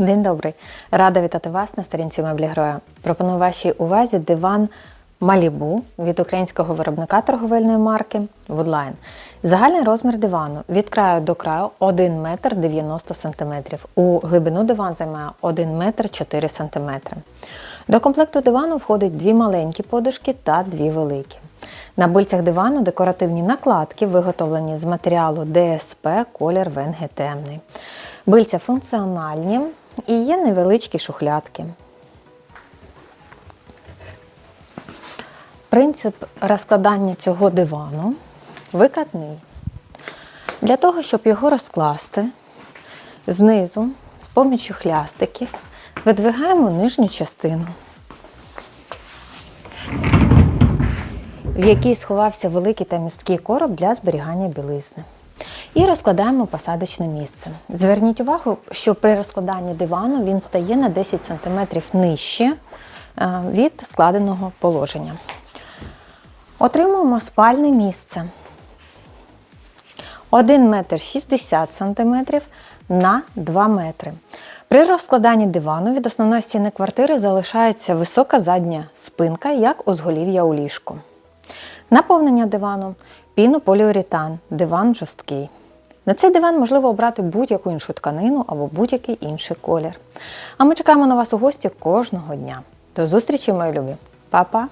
День добрий. Рада вітати вас на сторінці меблі Гроя. Пропоную вашій увазі диван Малібу від українського виробника торговельної марки Woodline. Загальний розмір дивану від краю до краю 1 метр 90 см. У глибину диван займає 1 метр 4 см. До комплекту дивану входить дві маленькі подушки та дві великі. На бильцях дивану декоративні накладки, виготовлені з матеріалу ДСП, колір венги темний. Бильця функціональні і є невеличкі шухлядки. Принцип розкладання цього дивану викатний. Для того, щоб його розкласти, знизу з помічю хлястиків видвигаємо нижню частину, в якій сховався великий та місткий короб для зберігання білизни. І розкладаємо посадочне місце. Зверніть увагу, що при розкладанні дивану він стає на 10 см нижче е, від складеного положення. Отримуємо спальне місце. 1 метр 60 см на 2 метри. При розкладанні дивану від основної стіни квартири залишається висока задня спинка, як узголів'я у ліжку. Наповнення дивану пінополіуретан, диван жорсткий. На цей диван можливо обрати будь-яку іншу тканину або будь-який інший колір. А ми чекаємо на вас у гості кожного дня. До зустрічі, мої любі! Па-па!